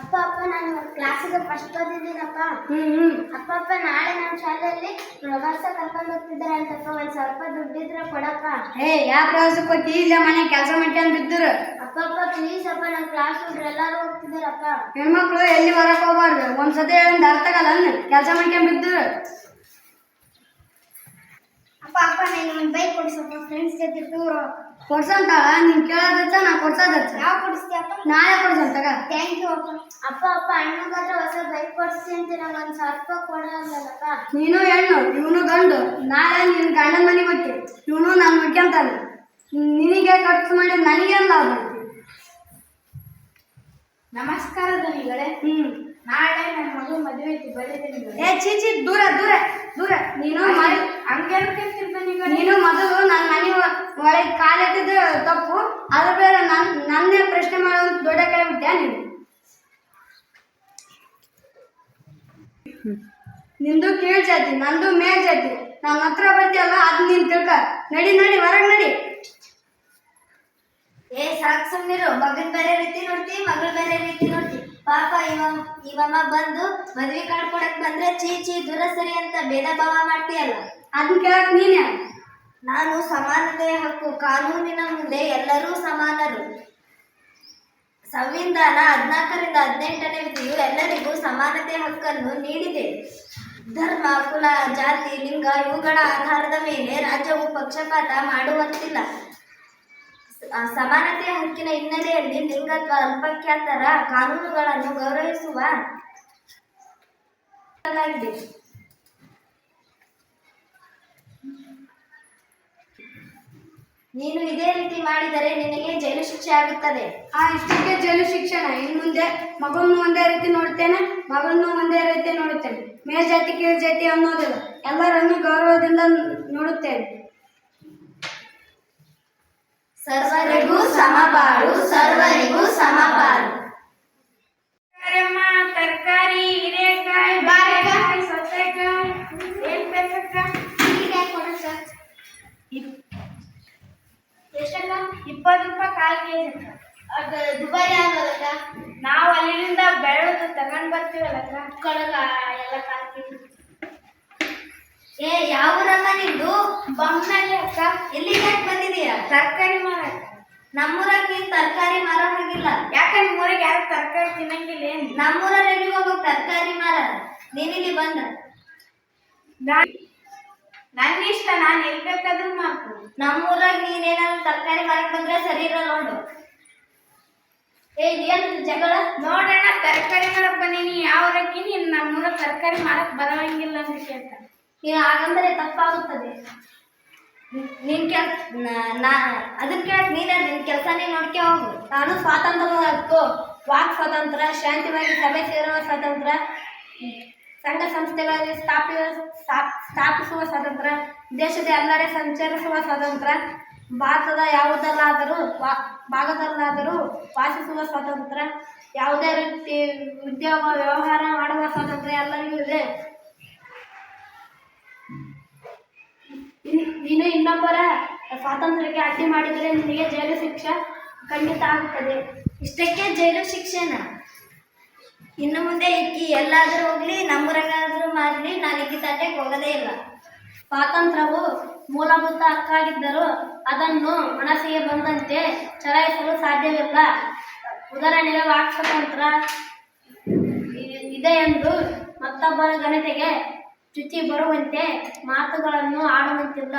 ಅಪ್ಪ ಅಪ್ಪ ನಾನು ಕ್ಲಾಸಿಗೆ ಫಸ್ಟ್ ಓದಿದ್ದೀನಪ್ಪ. ಅಪ್ಪ ಅಪ್ಪ ನಾಳೆ ನಮ್ಮ ಶಾಲೆಯಲ್ಲಿ ಪ್ರವಾಸ ಕರ್ಕೊಂಡು ಹೋಗ್ತಿದ್ದಾರೆ ಅಂತಪ್ಪ ಒಂದ್ ಸ್ವಲ್ಪ ದುಡ್ಡಿದ್ರೆ ಕೊಡಪ್ಪ. ಹೇ ಯಾವ ಪ್ರವಾಸಕ್ಕೆ ಹೋಗಿ ಇಲ್ಲ ಮನೆ ಕೆಲಸ ಮಾಡ್ಕೊಂಡು ಬಿದ್ದರು. ಅಪ್ಪ ಅಪ್ಪ ಪ್ಲೀಸ್ ಅಪ್ಪ ನಮ್ಮ ಕ್ಲಾಸ್ ಹುಡ್ರು ಎಲ್ಲರೂ ಹೋಗ್ತಿದ್ದಾರಪ್ಪ. ಹೆಣ್ಮಕ್ಳು ಎಲ್ಲಿ ಹೊರಕ್ ಹೋಗ್ಬಾರ್ದು? ಒಂದ್ಸತಿ ಹೇಳಿಂದ ಅರ್ಥ ಆಗಲ್ಲ ಕೆಲಸ ಮಾಡ್ಕೊಂಡ್ ಬಿದ್ದರು. ಅಪ್ಪ ಅಪ್ಪ ನೀನು ಒಂದು ಬೈಕ್ ಕೊಡಿಸಪ್ಪ ಫ್ರೆಂಡ್ಸ್ ಜೊತೆ ಟೂರ್ ಕೊಡ್ಸಂತಾಳ? ನೀನ್ ಕೇಳೋದಚ್ಚ ನಾ ಕೊಡ್ಸೋದಚ್ಚ? ಯಾವ ಕೊಡಿಸ್ತೀಯಪ್ಪ ನಾಳೆ ಕೊಡ್ಸಂತಾಗ? ಥ್ಯಾಂಕ್ ಯು ಅಪ್ಪ. ಅಪ್ಪ ಅಪ್ಪ ಹತ್ರ ಹೊಸ ಬೈಕ್ ಕೊಡಿಸ್ತೀನಿ ಅಂತ ನಂಗೆ ಒಂದು ಸಾವಿರ ರೂಪಾಯಿ ಕೊಡಲ್ಲಪ್ಪ ನೀನು ಹೆಣ್ಣು ಇವನು ಗಂಡು. ನಾಳೆ ನಿನ್ ಗಂಡನ ಮನೆಗೆ ಹೋಗ್ತಿ ಇವನು ನಾನು ನೋಡ್ಕೊಂತಾನೆ ನಿನಗೆ ಖರ್ಚು ಮಾಡಿ ನನಗೆ ಲಾಭ? ನಮಸ್ಕಾರ ಧನಿಗಳೇ ಹ್ಮ್. ನಾಳೆ ನನ್ನ ಮಗು ಮದುವೆ ಐತಿ ಬರೀ ಏ ಚೀಚಿ ದೂರ ದೂರ ದೂರ. ನೀನು ಹಂಗೆ ನೀನು ಮೊದಲು ನನ್ನ ಒಳಗೆ ಕಾಲೆತ್ತಿದ್ದು ತಪ್ಪು. ಅದ್ರ ಬೇರೆ ನನ್ ನನ್ನೇ ಪ್ರಶ್ನೆ ಮಾಡೋದು ದೊಡ್ಡ ಕೈ ಬಿಟ್ಟೆ ನೀನು. ನಿಂದು ಕೀಳ್ ಜಾತಿ ನಂದು ಮೇಲ್ ಜಾತಿ. ನನ್ನ ಹತ್ರ ಬರ್ತೀಯಲ್ಲ ಅದ್ ನೀನ್ ತಿಳ್ಕ. ನಡಿ ನಡಿ ಹೊರಗ್ ನಡಿ. ಏ ಸಾಕ್ ಸುಮ್ನಿರು. ಮಗನ್ ಬೇರೆ ರೀತಿ ನೋಡ್ತಿ ಮಗಳು ಬೇರೆ ರೀತಿ ನೋಡ್ತಿ. ಪಾಪ ಇವ ಇವಮ್ಮ ಬಂದು ಮದ್ವೆ ಕಾರ್ಡ್ ಕೊಡಕ್ ಬಂದ್ರೆ ಚೀ ಚೀ ದೂರ ಸರಿ ಅಂತ ಭೇದ ಭಾವ ಮಾಡ್ತೀಯಲ್ಲ. ಅದನ್ನ ಕೇಳಕ್ ನೀನೇ ನಾನು ಸಮಾನತೆಯ ಹಕ್ಕು, ಕಾನೂನಿನ ಮುಂದೆ ಎಲ್ಲರೂ ಸಮಾನರು. ಸಂವಿಧಾನ ಹದಿನಾಲ್ಕರಿಂದ ಹದಿನೆಂಟನೇ ವಿಧಿಯು ಎಲ್ಲರಿಗೂ ಸಮಾನತೆಯ ಹಕ್ಕನ್ನು ನೀಡಿದೆ. ಧರ್ಮ, ಕುಲ, ಜಾತಿ, ಲಿಂಗ ಇವುಗಳ ಆಧಾರದ ಮೇಲೆ ರಾಜ್ಯವು ಪಕ್ಷಪಾತ ಮಾಡುವಂತಿಲ್ಲ. ಸಮಾನತೆಯ ಹಕ್ಕಿನ ಹಿನ್ನೆಲೆಯಲ್ಲಿ ಲಿಂಗತ್ವ, ಅಲ್ಪಖ್ಯಾತರ ಕಾನೂನುಗಳನ್ನು ಗೌರವಿಸುವ ನೀನು ಇದೇ ರೀತಿ ಮಾಡಿದರೆ ನಿನಗೆ ಜೈಲು ಶಿಕ್ಷೆ ಆಗುತ್ತದೆ. ಆ ಇಷ್ಟಕ್ಕೆ ಜೈಲು ಶಿಕ್ಷಣ ಇನ್ನು ಮುಂದೆ ಮಗನ್ನು ಒಂದೇ ರೀತಿ ನೋಡ್ತೇನೆ ಮಗನ್ನು ಒಂದೇ ರೀತಿ ನೋಡುತ್ತೇನೆ. ಮೇಲ್ಜಾತಿ ಕೀಳ್ಜಾತಿ ಅನ್ನೋದಿಲ್ಲ. ಎಲ್ಲರನ್ನು ಗೌರವದಿಂದ ನೋಡುತ್ತೇನೆ. ಸರ್ವರಿಗೂ ಸಮಬಾಳು ಸರ್ವರಿಗೂ ಸಮಬಾಳು ಇಪ್ಪತ್ತು ರೂಪಾಯಿ ಕಾಲ್ ಕೆಜಿ ಅದು ದುಬಾರಿ ನಾವು ಅಲ್ಲಿಂದ ಬೆಳೆದು ತಗೊಂಡ್ ಬರ್ತೀವಲ್ಲಕ್ಕ? ಕೊಡಗ ಎಲ್ಲ ಕಾಲ್ತಿ ಏ ಯಾವ ಊರಮ್ಮ ನಿಂದು? ಬೊಮ್ಮನಲ್ಲಿ ಅಕ್ಕ. ಎಲ್ಲಿ ಯಾಕೆ ಬಂದಿದೀಯ? ತರಕಾರಿ ಮಾರಕ್ಕ. ನಮ್ಮೂರಾಗ ನೀನ್ ತರಕಾರಿ ಮಾರೋ ಹಾಗಿಲ್ಲ. ಯಾಕೆ ನಿಮ್ಮೂರಿಗೆ ಯಾರು ತರಕಾರಿ ತಿನ್ನಂಗಿಲ್ಲ ಏನ್? ನಮ್ಮೂರಲ್ಲಿ ಹೋಗ್ಬೇಕು ತರಕಾರಿ ಮಾರ ನೀನಿಲ್ಲಿ ಬಂದ. ನಾನ್ ನನ್ನ ಇಷ್ಟ ನಾನು ಎಲ್ಲಿ ಬೇಕಾದ್ರೂ ಮಾಡ್ತೀನಿ. ನಮ್ಮೂರಾಗ ನೀನೇನಾದ್ರು ತರಕಾರಿ ಮಾರಕ್ ಬಂದ್ರೆ ಸರಿ ಇರಲ್ಲ ನೋಡು. ಏ ಏನ್ ಜಗಳ? ನೋಡೋಣ ತರಕಾರಿ ಮಾರಕ್ ಬಂದೀನಿ. ಯಾವ ರಕ್ಕಿ ನೀನು ನಮ್ಮೂರ ತರಕಾರಿ ಮಾರಕ್ ಬರವಂಗಿಲ್ಲ ಅಂತ ಕೇಳ್ತ. ನೀನು ಹಾಗಂದ್ರೆ ತಪ್ಪಾಗುತ್ತದೆ. ನಿನ್ ಕೆಲ್ ನಾ ಅದನ್ನ ಕೇಳಕ್ ನೀನೇ ನಿನ್ ಕೆಲಸನೇ ನೋಡ್ಕೆ ಹೋಗು. ನಾನು ಸ್ವಾತಂತ್ರ್ಯ ಹಕ್ಕು ವಾಕ್ ಸ್ವಾತಂತ್ರ್ಯ ಶಾಂತಿವಾಗಿ ಸಭೆ ಸೇರುವ ಸ್ವಾತಂತ್ರ್ಯ. ಸಂಘ ಸಂಸ್ಥೆಗಳಲ್ಲಿ ಸ್ಥಾಪಿಸುವ ಸ್ಥಾಪ್- ಸ್ಥಾಪಿಸುವ ಸ್ವಾತಂತ್ರ್ಯ ದೇಶದ ಎಲ್ಲೆಡೆ ಸಂಚರಿಸುವ ಸ್ವಾತಂತ್ರ್ಯ ಭಾರತದ ಯಾವುದಲ್ಲಾದರೂ ವಾ, ಭಾಗದಲ್ಲಾದರೂ ವಾಸಿಸುವ ಸ್ವಾತಂತ್ರ್ಯ ಯಾವುದೇ ರೀತಿ ಉದ್ಯೋಗ, ವ್ಯವಹಾರ ಮಾಡುವ ಸ್ವಾತಂತ್ರ್ಯ ಎಲ್ಲರಿಗೂ ಇದೆ. ಇನ್ನು ನೀನು ಇನ್ನೊಬ್ಬರ ಸ್ವಾತಂತ್ರ್ಯಕ್ಕೆ ಅಡ್ಡಿ ಮಾಡಿದರೆ ನಿಮಗೆ ಜೈಲು ಶಿಕ್ಷೆ ಖಂಡಿತ ಆಗುತ್ತದೆ. ಇಷ್ಟಕ್ಕೆ ಜೈಲು ಶಿಕ್ಷೆನ ಇನ್ನು ಮುಂದೆ ಇಕ್ಕಿ ಎಲ್ಲಾದರೂ ಹೋಗ್ಲಿ ನಮ್ಮೂರಾಗಾದರೂ ಮಾಡಲಿ, ನಾನು ಇಕ್ಕಿ ತಂಟೆಗೆ ಹೋಗೋದೇ ಇಲ್ಲ. ಸ್ವಾತಂತ್ರ್ಯವು ಮೂಲಭೂತ ಹಕ್ಕಾಗಿದ್ದರೂ ಅದನ್ನು ಮನಸ್ಸಿಗೆ ಬಂದಂತೆ ಚಲಾಯಿಸಲು ಸಾಧ್ಯವಿಲ್ಲ. ಉದಾಹರಣೆಗೆ ವಾಕ್ ಸ್ವಾತಂತ್ರ್ಯ ಇ- ಇದೆ ಎಂದು ಮತ್ತೊಬ್ಬರ ಘನತೆಗೆ ಚ್ಯುತಿ ಬರುವಂತೆ ಮಾತುಗಳನ್ನು ಆಡುವಂತಿಲ್ಲ.